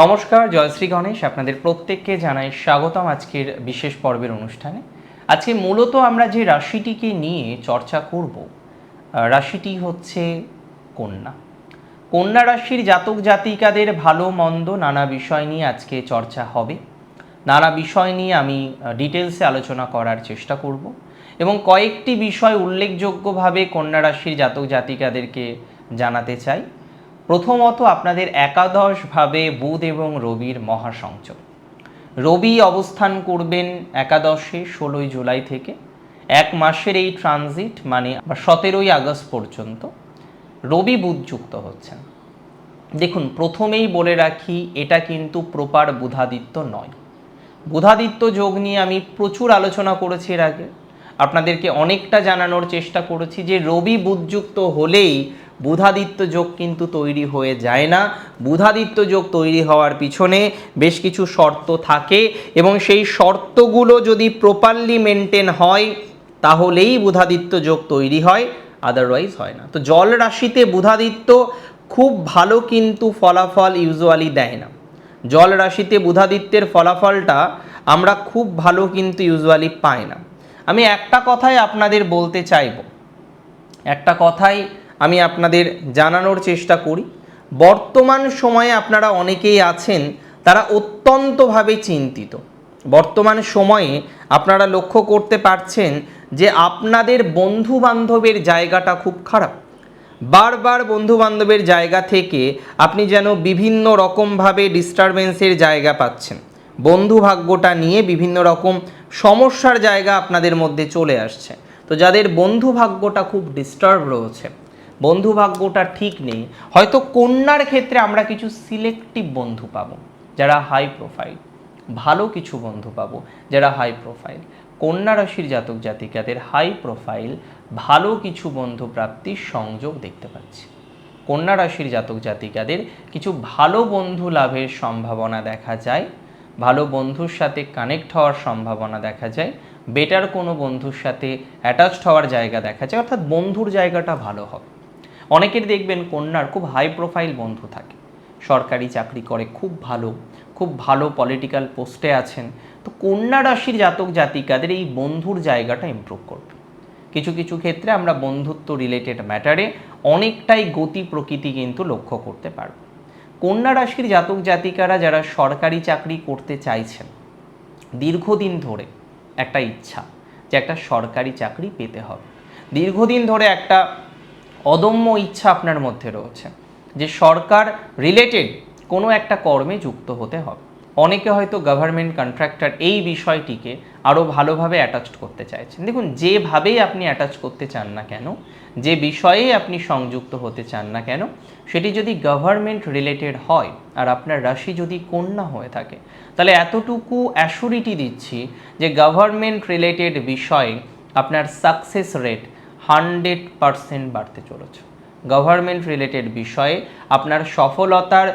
নমস্কার জয়শ্রী গণেশ। আপনাদের প্রত্যেককে জানাই স্বাগতম আজকের বিশেষ পর্বের অনুষ্ঠানে। আজকে মূলত আমরা যে রাশিটিকে নিয়ে চর্চা করব রাশিটি হচ্ছে কন্যা। কন্যা রাশির জাতক জাতিকাদের ভালো, মন্দ নানা বিষয় নিয়ে আজকে চর্চা হবে। নানা বিষয় নিয়ে আমি ডিটেলসে আলোচনা করার চেষ্টা করব এবং কয়েকটি বিষয় উল্লেখযোগ্যভাবে কন্যা রাশির জাতক জাতিকাদেরকে জানাতে চাই। প্রথমত আপনাদের একাদশভাবে বুধ এবং রবির মহাসংযোগ। রবি অবস্থান করবেন একাদশে, ষোলোই জুলাই থেকে। এক মাসের এই ট্রানজিট মানে সতেরোই আগস্ট পর্যন্ত রবি বুধ যুক্ত হচ্ছেন। দেখুন, প্রথমেই বলে রাখি, এটা কিন্তু প্রপার বুধাদিত্য নয়। বুধাদিত্য যোগ নিয়ে আমি প্রচুর আলোচনা করেছি এর আগে। আপনাদেরকে অনেকটা জানানোর চেষ্টা করেছি যে রবি বুধযুক্ত হলেই বুধাদিত্য যোগ কিন্তু তৈরি হয়ে যায় না। বুধাদিত্য যোগ তৈরি হওয়ার পিছনে বেশ কিছু শর্ত থাকে এবং সেই শর্তগুলো যদি প্রপারলি মেনটেন হয়, তাহলেই বুধাদিত্য যোগ তৈরি হয় আদারওয়াইজ হয় না। তো জল রাশিতে বুধাদিত্য খুব ভালো কিন্তু ফলাফল ইউজুয়ালি দেয় না। জল রাশিতে বুধাদিত্যের ফলাফলটা আমরা খুব ভালো কিন্তু ইউজুয়ালি পাই না। আমি একটা কথাই আপনাদের বলতে চাইব। একটা কথাই আমি আপনাদের জানানোর চেষ্টা করি। বর্তমান সময়ে আপনারা অনেকেই আছেন, তারা অত্যন্তভাবে চিন্তিত। বর্তমান সময়ে আপনারা লক্ষ্য করতে পারছেন যে আপনাদের বন্ধু বান্ধবের জায়গাটা খুব খারাপ। বারবার বন্ধু বান্ধবের জায়গা থেকে আপনি যেন বিভিন্ন রকমভাবে ডিস্টারবেন্সের জায়গা পাচ্ছেন। বন্ধু ভাগ্যটা নিয়ে বিভিন্ন রকম সমস্যার জায়গা আপনাদের মধ্যে চলে আসছে। তো যাদের বন্ধু ভাগ্যটা খুব ডিস্টার্ব রয়েছে বন্ধু ভাগ্যটা ঠিক নেই, হয়তো কন্যার ক্ষেত্রে আমরা কিছু সিলেক্টিভ বন্ধু পাবো, যারা হাই প্রোফাইল ভালো কিছু বন্ধু পাবো, যারা হাই প্রোফাইল কন্যা রাশির জাতক জাতিকাদের হাই প্রোফাইল ভালো কিছু বন্ধু প্রাপ্তির সংযোগ দেখতে পাচ্ছি। কন্যা রাশির জাতক জাতিকাদের কিছু ভালো বন্ধু লাভের সম্ভাবনা দেখা যায় ভালো বন্ধুর সাথে কানেক্ট হওয়ার সম্ভাবনা দেখা যায় বেটার কোনো বন্ধুর সাথে অ্যাটাচড হওয়ার জায়গা দেখা যায়, অর্থাৎ বন্ধুর জায়গাটা ভালো হবে। অনেকের দেখবেন কন্যার খুব হাই প্রোফাইল বন্ধু থাকে, সরকারি চাকরি করে, খুব ভালো খুব ভালো পলিটিক্যাল পোস্টে আছেন, তো কন্যা রাশির জাতক জাতিকাদের এই বন্ধুর জায়গাটা ইমপ্রুভ করবে। কিছু কিছু ক্ষেত্রে আমরা বন্ধুত্ব রিলেটেড ম্যাটারে অনেকটাই গতি প্রকৃতি কিন্তু লক্ষ্য করতে পারব। কন্যা রাশির জাতক জাতিকারা যারা সরকারি চাকরি করতে চাইছেন, দীর্ঘদিন ধরে একটা ইচ্ছা যে একটা সরকারি চাকরি পেতে হবে। দীর্ঘদিন ধরে একটা অদম্য ইচ্ছা আপনার মধ্যে রয়েছে যে সরকার রিলেটেড কোনো একটা কর্মে যুক্ত হতে হবে। অনেকে হয়তো গভর্নমেন্ট কন্ট্রাক্টর এই বিষয়টিকে আরও ভালোভাবে অ্যাটাচড করতে চাইছেন। দেখুন, যেভাবেই আপনি অ্যাটাচ করতে চান না কেন, যে বিষয়ে আপনি সংযুক্ত হতে চান না কেন, সেটি যদি গভর্নমেন্ট রিলেটেড হয় আর আপনার রাশি যদি কন্যা হয়ে থাকে, তাহলে এতটুকু অ্যাসুরিটি দিচ্ছি যে গভর্নমেন্ট রিলেটেড বিষয়ে আপনার সাকসেস রেট হান্ড্রেড পারসেন্ট বাড়তে চলেছে। গভর্নমেন্ট রিলেটেড বিষয়ে আপনার সফলতার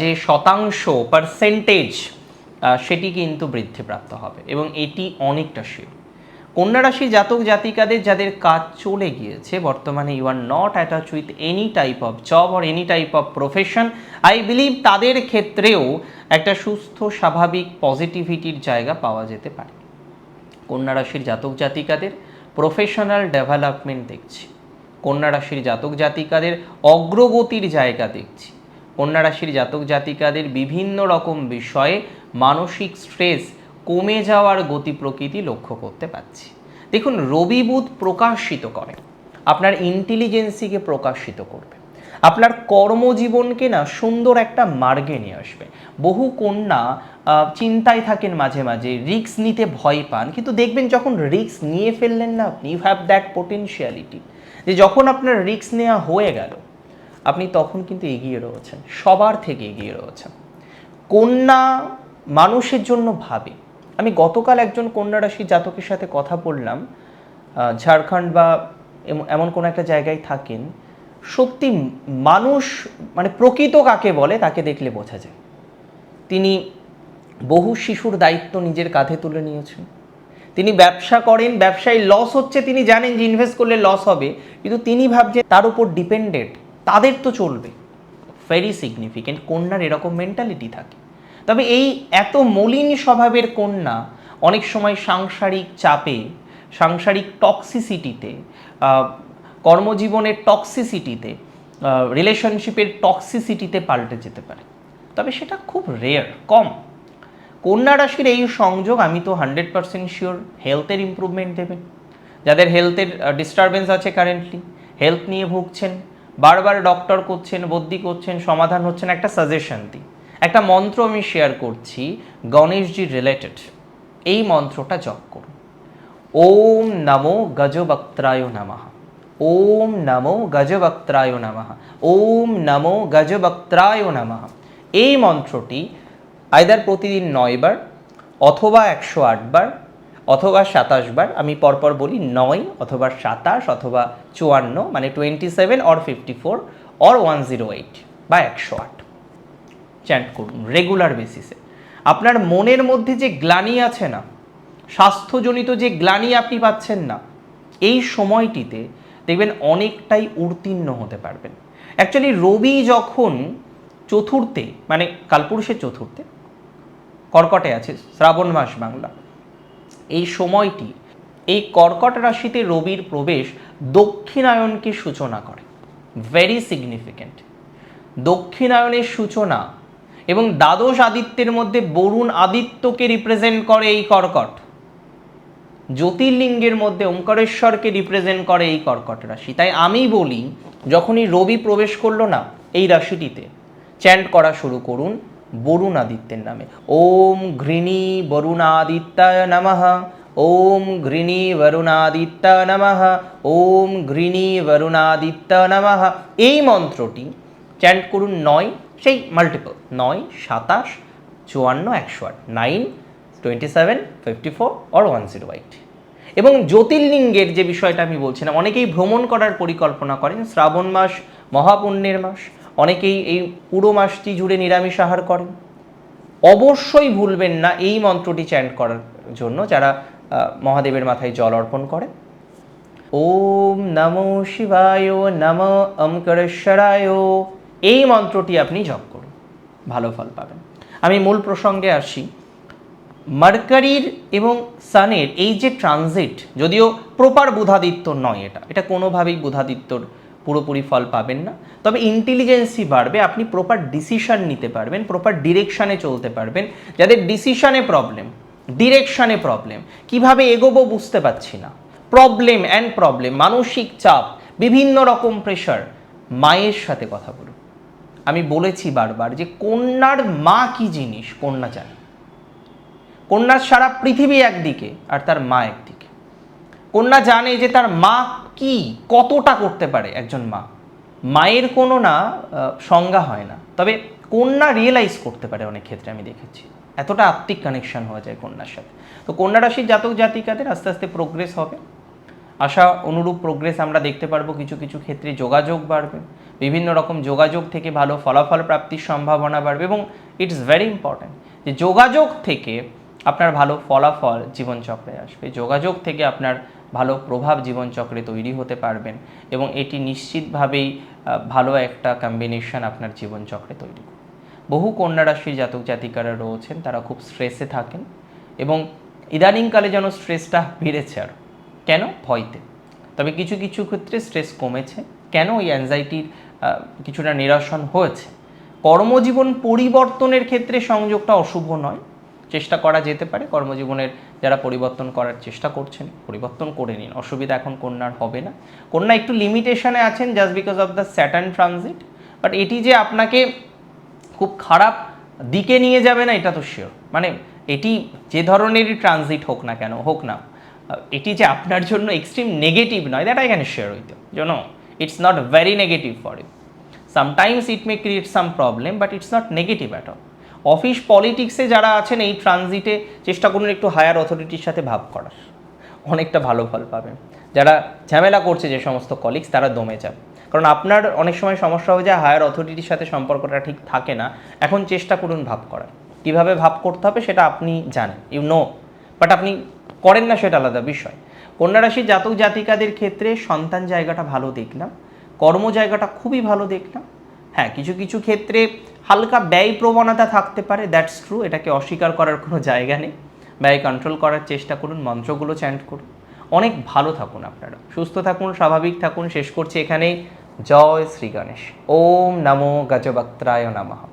যে শতাংশ পার্সেন্টেজ সেটি কিন্তু বৃদ্ধিপ্রাপ্ত হবে এবং এটি অনেকটা শিওর কন্যা রাশি জাতক জাতিকাদের যাদের কাজ চলে গিয়েছে, বর্তমানে you are not attach with any type of job or any type of profession I believe তাদের ক্ষেত্রেও একটা সুস্থ, স্বাভাবিক পজিটিভিটির জায়গা পাওয়া যেতে পারে। কন্যা রাশির জাতক জাতিকাদের প্রফেশনাল ডেভেলপমেন্ট দেখছি। কন্যা রাশির জাতক জাতিকাদের অগ্রগতির জায়গা দেখছি। কন্যা রাশির জাতক জাতিকাদের বিভিন্ন রকম বিষয়ে মানসিক স্ট্রেস কমে যাওয়ার গতি প্রকৃতি লক্ষ্য করতে পাচ্ছি দেখুন, রবি বুধ প্রকাশিত করে। আপনার ইন্টেলিজেন্সিকে প্রকাশিত করবে। আপনার কর্মজীবনকে না সুন্দর একটা মার্গে নিয়ে আসবে। বহু কন্যা চিন্তায় থাকেন মাঝে মাঝে রিস্ক নিতে ভয় পান। কিন্তু দেখবেন যখন রিস্ক নিয়ে ফেললেন না আপনি ইউ হ্যাভ দ্যাট পোটেনশিয়ালিটি যে যখন আপনার রিস্ক নেওয়া হয়ে গেল, আপনি তখন কিন্তু এগিয়ে রয়েছেন, সবার থেকে এগিয়ে রয়েছেন। কন্যা মানুষের জন্য ভাবে, আমি গতকাল একজন কন্যা রাশি জাতকের সাথে কথা বললাম ঝাড়খণ্ড বা এম- এমন কোনো একটা জায়গায় থাকেন, সত্যি মানুষ মানে প্রকৃত কাকে বলে তাকে দেখলে বোঝা যায়। তিনি বহু শিশুর দায়িত্ব নিজের কাঁধে তুলে নিয়েছেন। তিনি ব্যবসা করেন, ব্যবসায় লস হচ্ছে, তিনি জানেন যে ইনভেস্ট করলে লস হবে। কিন্তু তিনি ভাবছেন তার উপর ডিপেন্ডেন্ট তাদের তো চলবে। ভেরি সিগনিফিকেন্ট কন্যার এরকম মেন্টালিটি থাকে। তবে এই এত মলিন স্বভাবের কন্যা অনেক সময় সাংসারিক চাপে, সাংসারিক টক্সিসিটিতে কর্মজীবনের টক্সিসিটিতে রিলেশনশিপের টক্সিসিটিতে পাল্টে যেতে পারে। তবে সেটা খুব রেয়ার কম। কন্যা রাশির এই সংযোগ, আমি তো হান্ড্রেড পার্সেন্ট শিওর হেলথের ইম্প্রুভমেন্ট দেবে। যাদের হেলথের ডিস্টারবেন্স আছে কারেন্টলি হেলথ নিয়ে ভুগছেন, বারবার ডক্টর করছেন, বদ্যি করছেন, সমাধান হচ্ছেন একটা সাজেশন দিই একটা মন্ত্র আমি শেয়ার করছি, গণেশজি রিলেটেড এই মন্ত্রটা জপ করুন। ওম নমো গজবক্ত্রায় নমঃ। ওম নমো গজবক্ত্রায় নমঃ। ওম নমো গজবক্ত্রায় নমঃ। এই মন্ত্রটি আইদার প্রতিদিন নয়বার অথবা একশো আটবার অথবা সাতাশ বার, আমি পরপর বলি নয় অথবা সাতাশ অথবা চুয়ান্ন মানে twenty seven or fifty four or one zero eight বা একশো আট। চ্যান্ট করুন রেগুলার বেসিসে আপনার মনের মধ্যে যে গ্লানি আছে না, স্বাস্থ্যজনিত যে গ্লানি আপনি পাচ্ছেন না, এই সময়টিতে দেখবেন অনেকটাই উত্তীর্ণ হতে পারবেন। অ্যাকচুয়ালি রবি যখন চতুর্থে মানে কালপুরুষের চতুর্থে কর্কটে আছে, শ্রাবণ মাস বাংলা। এই সময়টি, এই কর্কট রাশিতে রবির প্রবেশ দক্ষিণায়নকে সূচনা করে ভেরি সিগনিফিক্যান্ট দক্ষিণায়নের সূচনা এবং দ্বাদশ আদিত্যের মধ্যে বরুণ আদিত্যকে রিপ্রেজেন্ট করে এই কর্কট। জ্যোতির্লিঙ্গের মধ্যে ওঙ্কারেশ্বরকে রিপ্রেজেন্ট করে এই কর্কট রাশি। তাই আমি বলি, যখনই রবি প্রবেশ করল না, এই রাশিটিতে চ্যান্ট করা শুরু করুন। বরুণ আদিত্যের নামে। ওম ঘৃণী বরুণাদিত্যায় নমঃ। ওম ঘৃণী বরুণাদিত্য নমঃ। ওম ঘৃণী বরুণাদিত্য নমঃ। এই মন্ত্রটি চ্যান্ট করুন নয়, সেই মাল্টিপল নয়, সাতাশ, চুয়ান্ন, একশো আট nine twenty seven fifty four or one zero eight এবং জ্যোতির্লিঙ্গের যে বিষয়টা আমি বলছিলাম, অনেকেই ভ্রমণ করার পরিকল্পনা করেন, শ্রাবণ মাস, মহাপুণ্যের মাস অনেকেই এই পুরো মাসটি জুড়ে নিরামিষ আহার করেন। অবশ্যই ভুলবেন না এই মন্ত্রটি চ্যান্ট করার জন্য যারা মহাদেবের মাথায় জল অর্পণ করে ওম নমো শিবায় নম অমকরেশ্বরায় এই মন্ত্রটি আপনি জপ করুন, ভালো ফল পাবেন। আমি মূল প্রসঙ্গে আসি। মার্কারির এবং সানের এই যে ট্রানজিট যদিও প্রপার বুধাদিত্য নয় এটা এটা কোনোভাবেই বুধাদিত্যর পুরোপুরি ফল পাবেন না। তবে ইন্টেলিজেন্সি বাড়বে, আপনি প্রপার ডিসিশন নিতে পারবেন প্রপার ডিরেকশানে চলতে পারবেন। যাদের ডিসিশনে প্রবলেম ডিরেকশানে প্রবলেম কীভাবে এগোবো বুঝতে পারছি না। প্রবলেম অ্যান্ড প্রবলেম মানসিক চাপ, বিভিন্ন রকম প্রেশার মায়ের সাথে কথা বলুন। আমি বলেছি বারবার যে কন্যার মা কি জিনিস, কন্যা জানে। কন্যার সারা পৃথিবী একদিকে আর তার মা একদিকে। কন্যা জানে যে তার মা কি কতটা করতে পারে একজন মা? মায়ের কোনো না সংজ্ঞা হয় না। তবে কন্যা রিয়েলাইজ করতে পারে অনেক ক্ষেত্রে, আমি দেখেছি। এতটা আত্মিক কানেকশন হয়ে যায় কন্যার সাথে। তো কন্যা রাশির জাতক জাতিকাদের আস্তে আস্তে প্রোগ্রেস হবে। আশা অনুরূপ প্রোগ্রেস আমরা দেখতে পারব, কিছু কিছু ক্ষেত্রে যোগাযোগ বাড়বে। বিভিন্ন রকম যোগাযোগ থেকে ভালো ফলাফল প্রাপ্তির সম্ভাবনা বাড়বে এবং ইটস ভেরি ইম্পর্ট্যান্ট যে যোগাযোগ থেকে আপনার ভালো ফলাফল জীবনচক্রে আসবে। যোগাযোগ থেকে আপনার ভালো প্রভাব জীবনচক্রে তৈরি হতে পারবেন এবং এটি নিশ্চিতভাবেই ভালো একটা কম্বিনেশন আপনার জীবনচক্রে তৈরি করবে। বহু কন্যা রাশির জাতক জাতিকারা রয়েছেন, তারা খুব স্ট্রেসে থাকেন এবং ইদানিংকালে যেন স্ট্রেসটা বেড়েছে আর। কেন? ভয়তে। তবে কিছু কিছু ক্ষেত্রে স্ট্রেস কমেছে। কেন ওই অ্যাংজাইটির কিছুটা নিরসন হয়েছে? কর্মজীবন পরিবর্তনের ক্ষেত্রে সংযোগটা অশুভ নয়। চেষ্টা করা যেতে পারে, কর্মজীবনের যারা পরিবর্তন করার চেষ্টা করছেন, পরিবর্তন করে নিন। অসুবিধা এখন কন্যার হবে না। কন্যা একটু লিমিটেশনে আছেন just because of the Saturn transit but এটি যে আপনাকে খুব খারাপ দিকে নিয়ে যাবে না, এটা তো শিওর মানে এটি যে ধরনেরই ট্রানজিট হোক না কেন, হোক না এটি যে আপনার জন্য এক্সট্রিম নেগেটিভ নয় that I can share with you it's not very negative for you sometimes it may create some problem but it's not negative at all office পলিটিক্সে যারা আছেন, এই ট্রানজিটে চেষ্টা করুন একটু হায়ার অথরিটির সাথে ভাব করার। অনেকটা ভালো ফল পাবেন। যারা ঝামেলা করছে যে সমস্ত কলিগস তারা দমে যাবে। কারণ আপনার অনেক সময় সমস্যা হয়ে যায়, হায়ার অথরিটির সাথে সম্পর্কটা ঠিক থাকে না। এখন চেষ্টা করুন ভাব করার। কীভাবে ভাব করতে হবে সেটা আপনি জানেন ইউ নো বাট আপনি করেন না সেটা আলাদা বিষয়। কন্যা রাশির জাতক জাতিকাদের ক্ষেত্রে সন্তান জায়গাটা ভালো দেখলাম, কর্ম জায়গাটা খুবই ভালো দেখলাম। হ্যাঁ কিছু কিছু ক্ষেত্রে হালকা ব্যয় প্রবণতা থাকতে পারে দ্যাটস ট্রু এটাকে অস্বীকার করার কোনো জায়গা নেই। ব্যয় কন্ট্রোল করার চেষ্টা করুন, মন্ত্রগুলো চ্যান্ট করুন। অনেক ভালো থাকুন আপনারা। সুস্থ থাকুন, স্বাভাবিক থাকুন। শেষ করছি এখানে জয় শ্রী গণেশ। ওম নমো গজবক্ত্রায় নমঃ।